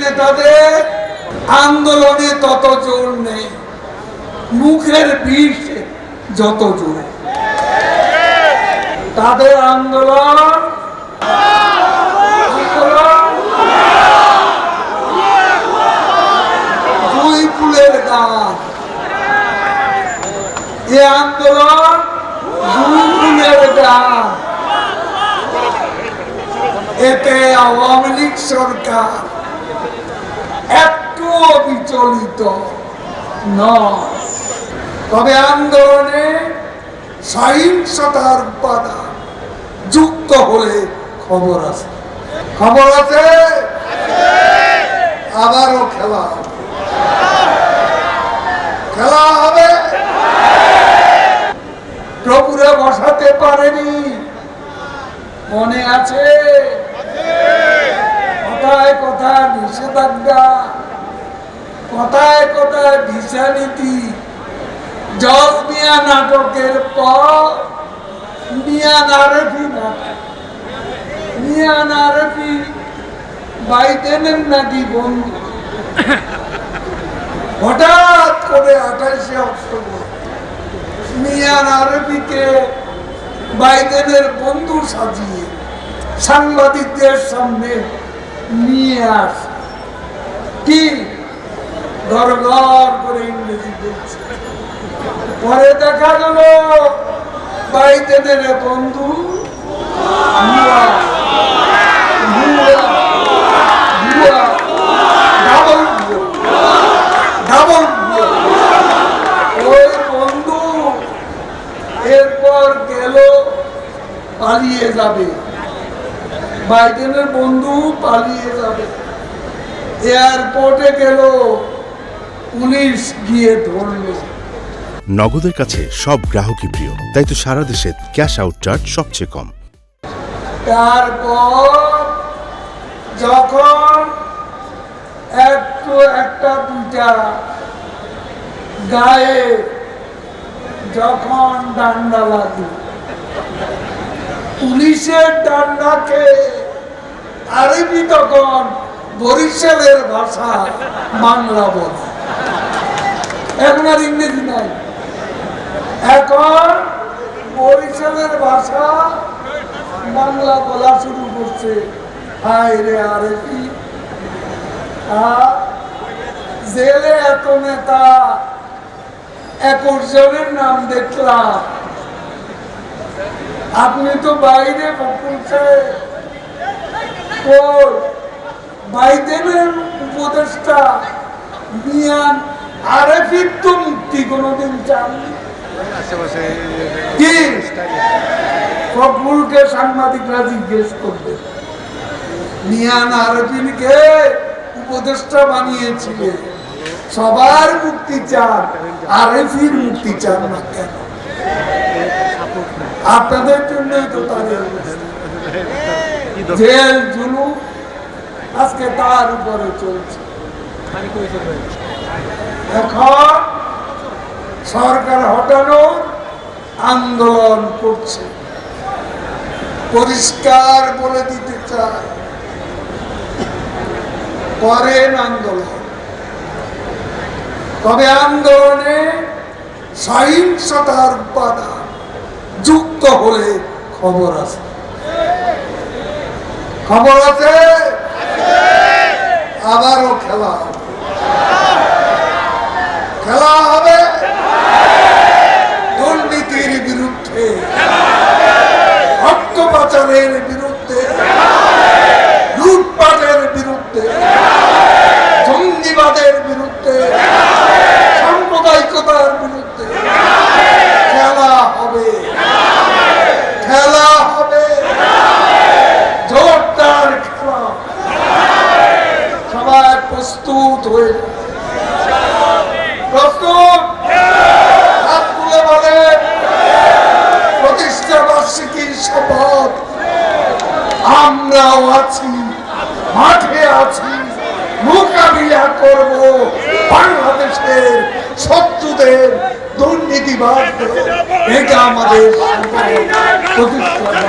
নেতাদের আন্দোলনে তত জোর নেই। মুখের বিষ যত জোর। তাদের আন্দোলন দুই ফুলের গান এ আন্দোলন দুই ফুলের গান এতে আওয়ামী লীগ সরকার একটুও বিচলিত নয়। তবে আন্দোলনে সহিংসতার উপাদান যুক্ত হলে খবর আছে। খবর আছে? আবারও খেলা খেলা হবে? প্রভুরে বসাতে পারেনি। মনে আছে? কথায় নিষেধাজ্ঞা, কথায় কথায় ভিসা নীতি জজ মিয়া নাটকের পর বাইডেনের নাকি বন্ধু? হঠাৎ করে আঠাশে অক্টোবর, মিয়া নারফিকে বাইডেনের বন্ধু সাজিয়ে সাংবাদিকদের সামনে নিয়ে আস কি? গড় করে ইংরেজি বলছে। পরে দেখা গেল ডাবল ভুয়া। বন্ধু পালিয়ে যাবে। বাইডেনের বন্ধু পালিয়ে যাবে। এয়ারপোর্টে গেল। পুলিশ গিয়ে ধরলো। নগদের কাছে সব গ্রাহকই প্রিয় তাই তো সারা দেশে ক্যাশ আউট চার্জ সবচেয়ে কম। তারপর যখন একটু একটা দুইটা গায়ে যখন ডান্ডা লাগে পুলিশের ডান্ডাকে আরবি তখন বরিশালের ভাষা বাংলা বলে। এখন আর ইংরেজি নাই। এখন বরিশালের ভাষা বাংলা বলা শুরু করছে। হায় রে আরে কি জেলে এত নেতা একুশ জনের নাম দেখলাম। আপনি তো বাইরে কই? বাইডেনের উপদেষ্টা মিয়ান আরেফির তো মুক্তি কোনোদিন চাননি ফখরুলকে সাংবাদিকরা জিজ্ঞেস করবে। মিয়ান আরবিনকে উপদেষ্টা বানিয়েছিলে। সবার মুক্তি চান আরেফির মুক্তি চান না কেন? আপনাদের তাদের জেল, জুলুম আজকে তার উপরে চলছে। এখন সরকার হটানোর আন্দোলন করছে। পরিষ্কার বলে দিতে চায়। করেন আন্দোলন। তবে আন্দোলনে সহিংসতার উপাদান হলে খবর আছে। খবর আছে? আবারও খেলা হবে। খেলা হবে? দুর্নীতির বিরুদ্ধে। রক্ত পাচারের বিরুদ্ধে লুটপাটের বিরুদ্ধে জঙ্গিবাদের বিরুদ্ধে সাম্প্রদায়িকতার বিরুদ্ধে খেলা হবে খেলা হবে জোরদার খেলা সবাই প্রস্তুত হয়ে। প্রস্তুত হাত তুলে বলে প্রতিষ্ঠা বার্ষিকীর শপথ আমরাও আছি, মাঠে আছি, মোকাবিলা করব বাংলাদেশের শত্রুদের দুর্নীতিবাদদের এটা আমাদের প্রতিষ্ঠা।